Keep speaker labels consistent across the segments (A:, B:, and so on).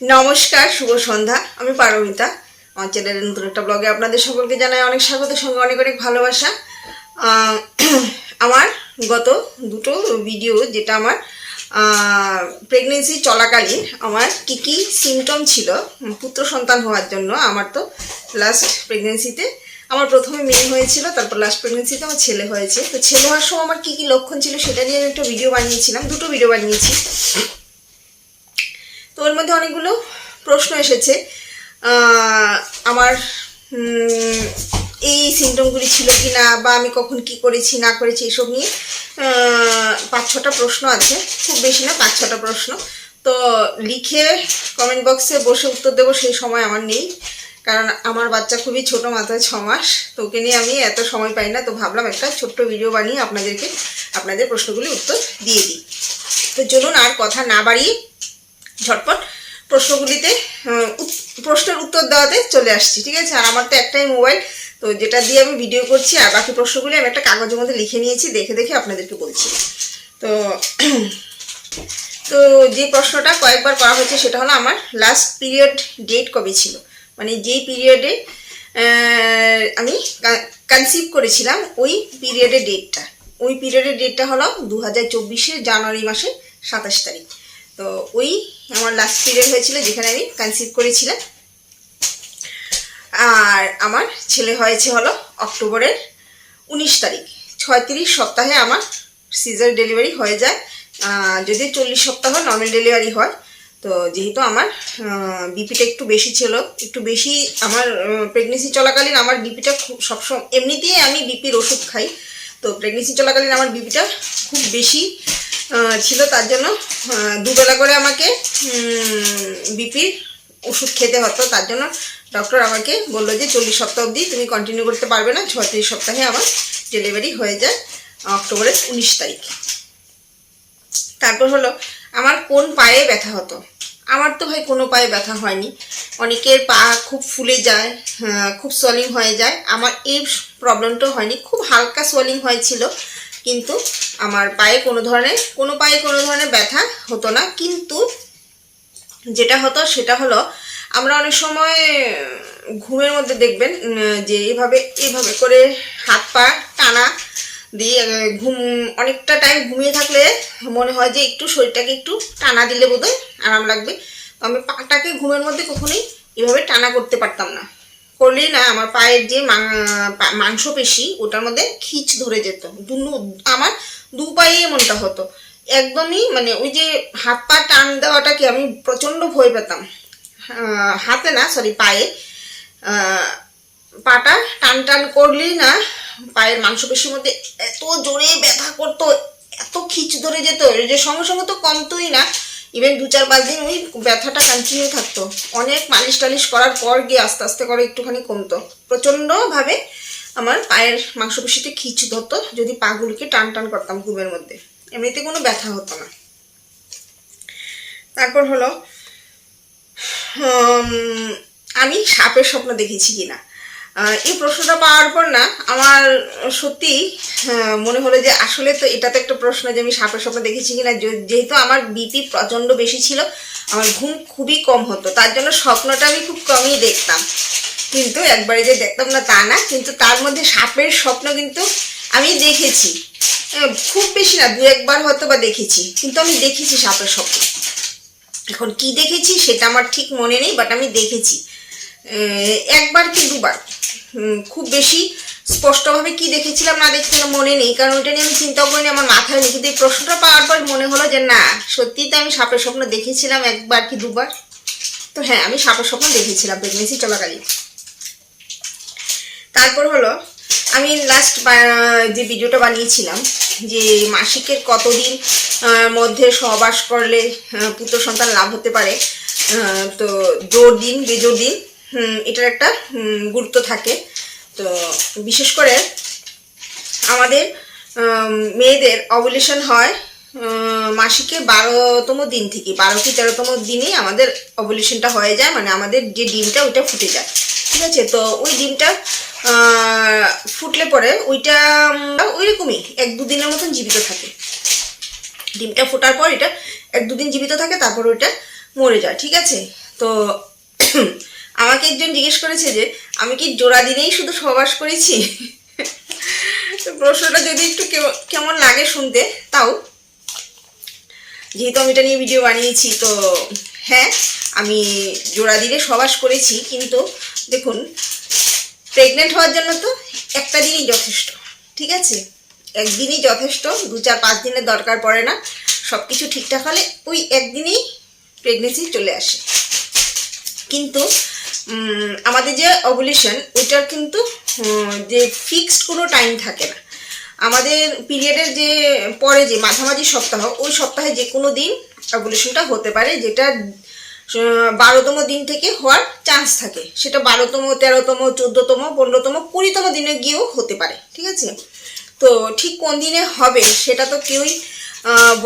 A: নমস্কার, শুভ সন্ধ্যা। আমি পারমিতা। আমার চ্যানেলের নতুন একটা ব্লগে আপনাদের সকলকে জানাই অনেক স্বাগত, সঙ্গে অনেক অনেক ভালোবাসা। আমার গত দুটো ভিডিও যেটা আমার প্রেগনেন্সি চলাকালীন আমার কি কি সিমটম ছিল, পুত্র সন্তান হওয়ার জন্য আমার তো লাস্ট প্রেগনেন্সিতে আমার প্রথমে মেয়ে হয়েছিল, তারপর লাস্ট প্রেগনেন্সিতে আমার ছেলে হয়েছে। তো ছেলে হওয়ার সময় আমার কী কী লক্ষণ ছিল সেটা নিয়ে আমি একটা ভিডিও বানিয়েছিলাম, দুটো ভিডিও বানিয়েছি। তো ওর মধ্যে অনেকগুলো প্রশ্ন এসেছে। আমার এই সিমটমগুলি ছিল কি না বা আমি কখন কি করেছি, না করেছি এসব নিয়ে পাঁচ ছটা প্রশ্ন আছে। খুব বেশি না, পাঁচ ছটা প্রশ্ন। তো লিখে কমেন্ট বক্সে বসে উত্তর দেবো, সেই সময় আমার নেই। কারণ আমার বাচ্চা খুবই ছোট মাথায় ছ মাস। তো ওকে নিয়ে আমি এত সময় পাই না, তো ভাবলাম একটা ছোট্ট ভিডিও বানিয়ে আপনাদেরকে, আপনাদের প্রশ্নগুলি উত্তর দিয়ে দিই। তো চলুন আর কথা না বাড়িয়ে ঝটপট প্রশ্নগুলিতে প্রশ্নের উত্তর দেওয়াতে চলে আসছি, ঠিক আছে? আর আমার তো একটাই মোবাইল, তো যেটা দিয়ে আমি ভিডিও করছি, আর বাকি প্রশ্নগুলি আমি একটা কাগজের মধ্যে লিখে নিয়েছি, দেখে দেখে আপনাদেরকে বলছি। তো তো যে প্রশ্নটা কয়েকবার করা হয়েছে, সেটা হলো আমার লাস্ট পিরিয়ড ডেট কবে ছিল? মানে যেই পিরিয়ডে আমি কনসিভ করেছিলাম, ওই পিরিয়ডের ডেটটা ওই পিরিয়ডের ডেটটা হলো দু হাজার জানুয়ারি মাসের সাতাশ তারিখ। তো ওই আমার লাস্ট পিরিয়ড হয়েছিল যেখানে আমি কনসিভ করেছিলাম। আর আমার ছেলে হয়েছে হলো অক্টোবরের উনিশ তারিখ। ছয়ত্রিশ সপ্তাহে আমার সিজার ডেলিভারি হয়ে যায়। যদি চল্লিশ সপ্তাহ নর্মাল ডেলিভারি হয়, তো যেহেতু আমার বিপিটা একটু বেশি ছিল, একটু বেশি আমার প্রেগনেন্সি চলাকালীন আমার বিপিটা খুব সবসময়, এমনিতেই আমি বিপির ওষুধ খাই, তো প্রেগনেন্সি চলাকালীন আমার বিপিটা খুব বেশি ছিল তার জন্য দুবেলা করে আমাকে বিপির ওষুধ খেতে হতো, তার জন্য ডক্টর আমাকে বলল যে, চল্লিশ সপ্তাহ অবধি তুমি কন্টিনিউ করতে পারবে না ছত্রিশ সপ্তাহে আমার ডেলিভারি হয়ে যায় অক্টোবরের উনিশ তারিখ। তারপর হলো, আমার কোন পায়ে ব্যথা হতো? আমার তো ভাই কোনো পায়ে ব্যথা হয়নি। অনেকের পা খুব ফুলে যায় খুব সোয়ালিং হয়ে যায়। আমার এই প্রবলেমটা হয়নি, খুব হালকা সোয়ালিং হয়েছিল। কিন্তু আমার পায়ে কোনো ধরনের, কোনো পায়ে কোনো ধরনের ব্যথা হতো না। কিন্তু যেটা হতো সেটা হলো, আমরা অনেক সময়, ঘুমের মধ্যে দেখবেন যে এভাবে এভাবে করে হাত পা টানা দিয়ে ঘুম, অনেকটা টাইম ঘুমিয়ে থাকলে মনে হয় যে একটু শরীরটাকে একটু টানা দিলে বোধহয় আরাম লাগবে। আমি পাটাকে ঘুমের মধ্যে কখনোই এভাবে টানা করতে পারতাম না। করলেই না আমার পায়ের যে মা- পা- মাংসপেশি, ওটার মধ্যে খিচ ধরে যেত। দু- আমার দু পায়ে এমনটা হতো। একদমই মানে ওই যে হাত পা টান দেওয়াটাকে আমি প্রচণ্ড ভয় পেতাম। হাতে না সরি পায়ে। পাটা টান টান করলেই না পায়ের মাংসপেশির মধ্যে এত জোরে ব্যথা করতো, এত খিচ ধরে যেত। যে সঙ্গে সঙ্গে তো কমতোই না। ইভেন দু চার পাঁচ দিন ওই ব্যথাটা কন্টিনিউ থাকতো। অনেক মালিশ টালিশ করার পর গিয়ে আস্তে আস্তে করে একটুখানি কমতো। প্রচণ্ডভাবে আমার পায়ের মাংসপেশিতে খিচ ধরতো যদি পাগুলিকে টান টান করতাম ঘুমের মধ্যে। এমনিতে কোনো ব্যথা হতো না। তারপর হলো আমি সাপের স্বপ্ন দেখেছি কিনা। এই প্রশ্নটা পাওয়ার পর না, আমার সত্যি মনে হলো যে আসলে তো এটা তো একটা প্রশ্ন যে আমি সাপের স্বপ্ন দেখেছি কিনা যেহেতু আমার বিপি প্রচণ্ড বেশি ছিল, আমার ঘুম খুবই কম হতো, তার জন্য স্বপ্নটা আমি খুব কমই দেখতাম। কিন্তু একবারে যে দেখতাম না তা না, কিন্তু তার মধ্যে সাপের স্বপ্ন কিন্তু আমি দেখেছি। খুব বেশি না, দু একবার হয়তো বা দেখেছি, কিন্তু আমি দেখেছি সাপের স্বপ্ন। এখন কি দেখেছি সেটা আমার ঠিক মনে নেই বাট আমি দেখেছি। একবার কি দুবার? খুব বেশি স্পষ্টভাবে কি দেখেছিলাম না দেখেছিলাম মনে নেই, কারণ ওইটা নিয়ে আমি চিন্তা করিনি, আমার মাথায় নেই কিন্তু এই প্রশ্নটা পাওয়ার পর মনে হলো যে না, সত্যিই তো আমি সাপের স্বপ্ন দেখেছিলাম একবার কি দুবার। তো হ্যাঁ আমি সাপের স্বপ্ন দেখেছিলাম প্রেগনেন্সি চলাকালীন। তারপর হলো, আমি লাস্ট যে ভিডিওটা বানিয়েছিলাম, যে মাসিকের কতদিন মধ্যে সহবাস করলে পুত্র সন্তান লাভ হতে পারে তো জোর দিন, বেজোর দিন এটার একটা গুরুত্ব থাকে। তো বিশেষ করে আমাদের মেয়েদের অবলেশন হয় মাসিকে বারোতম দিন থেকে। বারো কি তেরোতম দিনেই আমাদের অবলেশনটা হয়ে যায় মানে আমাদের যে ডিমটা ওইটা ফুটে যায়। ঠিক আছে? তো ওই ডিমটা ফুটলে পরে ওইটা ওইরকমই এক দুদিনের মতন জীবিত থাকে। ডিমটা ফোটার পর এটা এক দুদিন জীবিত থাকে, তারপর ওইটা মরে যায়। ঠিক আছে? তো আমাকে একজন জিজ্ঞেস করেছে যে, আমি কি জোড়া দিনেই শুধু সহবাস করেছি? তো প্রশ্নটা যদি একটু কেম- কেমন লাগে শুনতে, তাও। যেহেতু আমি এটা নিয়ে ভিডিও বানিয়েছি, তো হ্যাঁ আমি জোড়া দিনে সবাস করেছি, কিন্তু দেখুন প্রেগনেন্ট হওয়ার জন্য তো একটা দিনই যথেষ্ট, ঠিক আছে? একদিনই যথেষ্ট, দু চার পাঁচ দিনের দরকার পড়ে না সব কিছু ঠিকঠাক হলে ওই একদিনেই প্রেগনেন্সি চলে আসে। কিন্তু আমাদের যে অবলিউশন ওইটার কিন্তু যে ফিক্সড কোনো টাইম থাকে না। আমাদের পিরিয়ডের যে, পরে যে মাঝামাঝি সপ্তাহ, ওই সপ্তাহে যে কোনো দিন অবলিউশনটা হতে পারে, যেটা বারোতম দিন থেকে হওয়ার চান্স থাকে। সেটা বারোতম, তেরোতম, চোদ্দোতম, পনেরোতম, কুড়িতম দিনে গিয়েও হতে পারে, ঠিক আছে? তো ঠিক কোন দিনে হবে, সেটা তো কেউই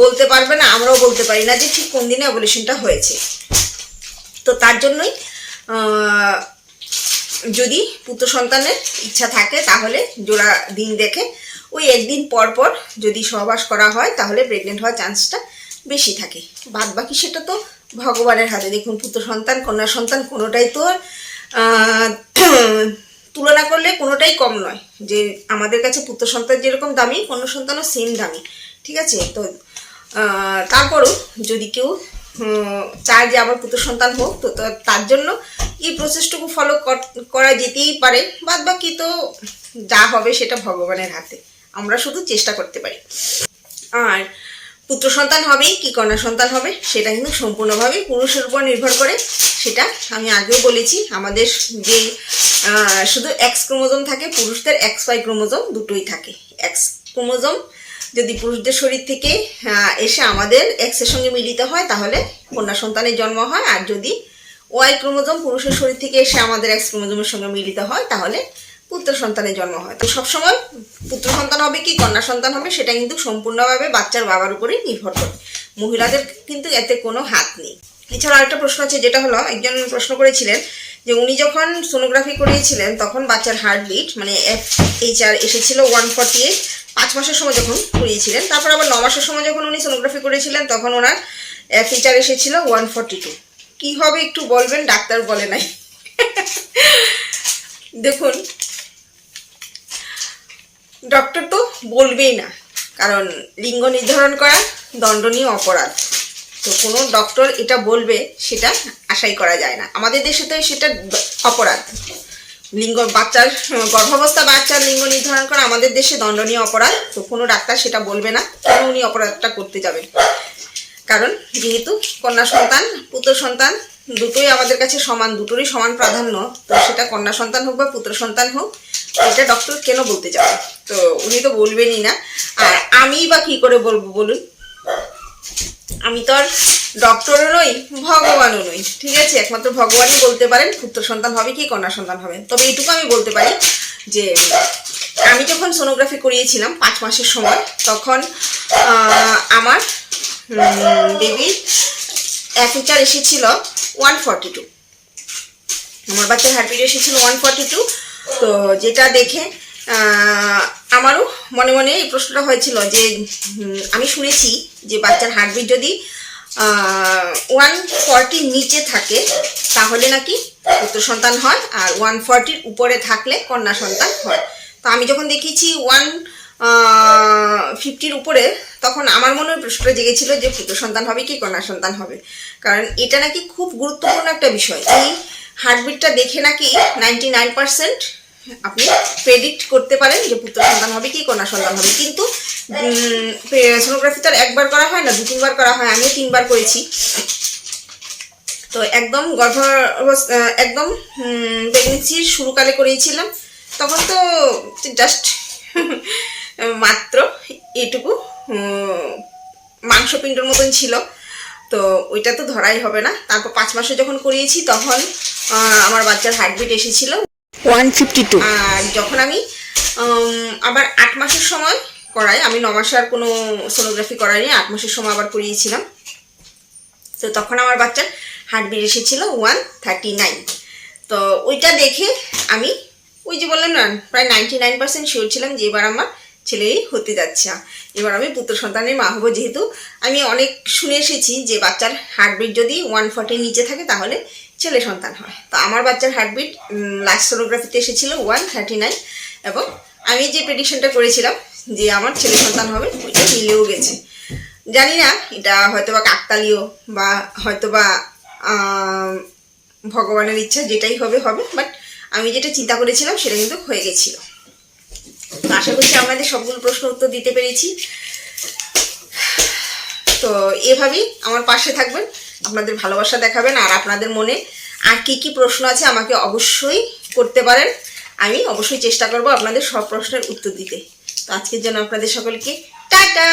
A: বলতে পারবে না, আমরাও বলতে পারি না যে ঠিক কোন দিনে অবলিউশনটা হয়েছে। তো তার জন্যই যদি পুত্র সন্তানের ইচ্ছা থাকে, তাহলে জোড়া দিন দেখে। ওই একদিন পর পর যদি সহবাস করা হয়, তাহলে প্রেগনেন্ট হওয়ার চান্সটা বেশি থাকে। বাদ বাকি সেটা তো ভগবানের হাতে। দেখুন, পুত্র সন্তান, কন্যা সন্তান কোনোটাই তো তুলনা করলে কোনোটাই কম নয়। যে আমাদের কাছে পুত্র সন্তান যেরকম দামি, কন্যা সন্তানও সেম দামি। ঠিক আছে? তো তারপরও যদি কেউ চায় যে আমার পুত্র সন্তান হোক, তো তার জন্য এই প্রসেসটুকু ফলো করা যেতেই পারে। বাদ বাকি তো যা হবে সেটা ভগবানের হাতে। আমরা শুধু চেষ্টা করতে পারি। আর পুত্র সন্তান হবেই কি কন্যা সন্তান হবে, সেটা কিন্তু সম্পূর্ণভাবে পুরুষের উপর নির্ভর করে। সেটা আমি আগেও বলেছি, আমাদের যে শুধু এক্স ক্রোমোজোম থাকে, পুরুষদের এক্স ওয়াই ক্রোমোজোম দুটোই থাকে। এক্স ক্রোমোজোম যদি পুরুষদের শরীর থেকে এসে আমাদের এক্সের সঙ্গে মিলিত হয়, তাহলে কন্যা সন্তানের জন্ম হয়। আর যদি ওয়াই ক্রোমোজোম পুরুষের শরীর থেকে এসে আমাদের এক্স ক্রোমোজোমের সঙ্গে মিলিত হয়, তাহলে পুত্র সন্তানের জন্ম হয়। তো সবসময় পুত্র সন্তান হবে কি, কন্যা সন্তান হবে, সেটা কিন্তু সম্পূর্ণভাবে বাচ্চার বাবার উপরেই নির্ভর করে। মহিলাদের কিন্তু এতে কোনো হাত নেই। এছাড়া আরেকটা প্রশ্ন আছে, যেটা হলো, একজন প্রশ্ন করেছিলেন যে উনি যখন সোনোগ্রাফি করিয়েছিলেন, তখন বাচ্চার হার্টবিট মানে এফ এইচ আর এসেছিল ওয়ান ফর্টি এইট পাঁচ মাসের সময় যখন করিয়েছিলেন, তারপর আবার ন মাসের সময় যখন উনি সোনোগ্রাফি করেছিলেন তখন ওনার এফ এইচ আর এসেছিল ওয়ান ফর্টি টু কী হবে একটু বলবেন? ডাক্তার বলে নাই। দেখুন ডক্টর তো বলবেই না, কারণ লিঙ্গ নির্ধারণ করা দণ্ডনীয় অপরাধ। তো কোনো ডক্টর এটা বলবে, সেটা আশাই করা যায় না। আমাদের দেশে তো সেটা অপরাধ। লিঙ্গ, বাচ্চার, গর্ভাবস্থা, বাচ্চার লিঙ্গ নির্ধারণ করা আমাদের দেশে দণ্ডনীয় অপরাধ। তো কোনো ডাক্তার সেটা বলবে না, কেন উনি অপরাধটা করতে যাবেন? কারণ যেহেতু কন্যা সন্তান, পুত্র সন্তান, দুটোই আমাদের কাছে সমান, দুটোরই সমান প্রাধান্য। তো সেটা কন্যা সন্তান হোক বা পুত্র সন্তান হোক এটা ডক্টর কেন বলতে যাবে? তো উনি তো বলবেনই না। আর আমি বা কি করে বলব বলুন? আমি তো আর ডক্টরও নই, ভগবানও নই, ঠিক আছে? একমাত্র ভগবানই বলতে পারেন, পুত্র সন্তান হবে কি, কন্যা সন্তান হবে। তবে এইটুকু আমি বলতে পারি যে, আমি যখন সোনোগ্রাফি করিয়েছিলাম পাঁচ মাসের সময়, তখন আমার বেবির অ্যাকুচার এসেছিল ওয়ান ফর্টি টু আমার বাচ্চার হার্টবিট এসেছিল ওয়ান ফর্টি টু তো যেটা দেখে আমারও মনে মনে এই প্রশ্নটা হয়েছিল যে আমি শুনেছি যে বাচ্চার হার্টবিট যদি ওয়ান ফর্টির নিচে থাকে, তাহলে নাকি পুত্র সন্তান হয় আর ওয়ান ফর্টির উপরে থাকলে কন্যা সন্তান হয়। তো আমি যখন দেখিয়েছি ওয়ান ফিফটির উপরে, তখন আমার মনে প্রশ্নটা জেগেছিল যে পুত্র সন্তান হবে কি কন্যা সন্তান হবে? কারণ এটা নাকি খুব গুরুত্বপূর্ণ একটা বিষয়। এই হার্টবিটটা দেখে নাকি নাইনটি নাইন পার্সেন্ট আপনি প্রেডিক্ট করতে পারেন যে পুত্র সন্তান হবে কি, কন্যা সন্তান হবে। কিন্তু সোনোগ্রাফি তো একবার করা হয় না, দু তিনবার করা হয়, আমিও তিনবার করেছি। তো একদম গর্ভ একদম প্রেগনেন্সির শুরুকালে করিয়েছিলাম তখন তো জাস্ট মাত্র এটুকু মাংসপিণ্ডর মতন ছিল। তো ওইটা তো ধরাই হবে না। তারপর পাঁচ মাসে যখন করিয়েছি, তখন আমার বাচ্চার হার্টবিট এসেছিল। ওয়ান ফিফটি টু আর যখন আমি আবার আট মাসের সময় করাই, আমি ন মাসে আর কোনো সোনোগ্রাফি করাইনি, আট মাসের সময় আবার করিয়েছিলাম। তো তখন আমার বাচ্চার হার্টবিট এসেছিল ওয়ান থার্টি নাইন তো ওইটা দেখে আমি, ওই যে বললাম না, প্রায় নাইনটি নাইন পার্সেন্ট শিওর ছিলাম যে এবার আমার ছেলেই হতে যাচ্ছে। এবার আমি পুত্র সন্তানের মা হব, যেহেতু আমি অনেক শুনে এসেছি যে বাচ্চার হার্টবিট যদি ওয়ান ফর্টির নিচে থাকে, তাহলে ছেলে সন্তান হয়। তো আমার বাচ্চার হার্টবিট লাস্ট সোনোগ্রাফিতে এসেছিল ওয়ান থার্টি নাইন এবং আমি যে প্রেডিকশনটা করেছিলাম যে আমার ছেলে সন্তান হবে, ওইটা মিলেও গেছে। জানি না, এটা হয়তো বা কাকতালীয় বা হয়তো বা ভগবানের ইচ্ছা যেটাই হবে হবে বাট আমি যেটা চিন্তা করেছিলাম সেটা কিন্তু হয়ে গেছিল। আশা করছি আপনাদের সবগুলো প্রশ্ন উত্তর দিতে পেরেছি। তো এভাবেই আমার পাশে থাকবেন। আপনাদের ভালোবাসা দেখাবেন আর আপনাদের মনে আর কি কি প্রশ্ন আছে আমাকে অবশ্যই করতে পারেন। আমি অবশ্যই চেষ্টা করব আপনাদের সব প্রশ্নের উত্তর দিতে। তো আজকের জন্য আপনাদের সকলকে টাটা!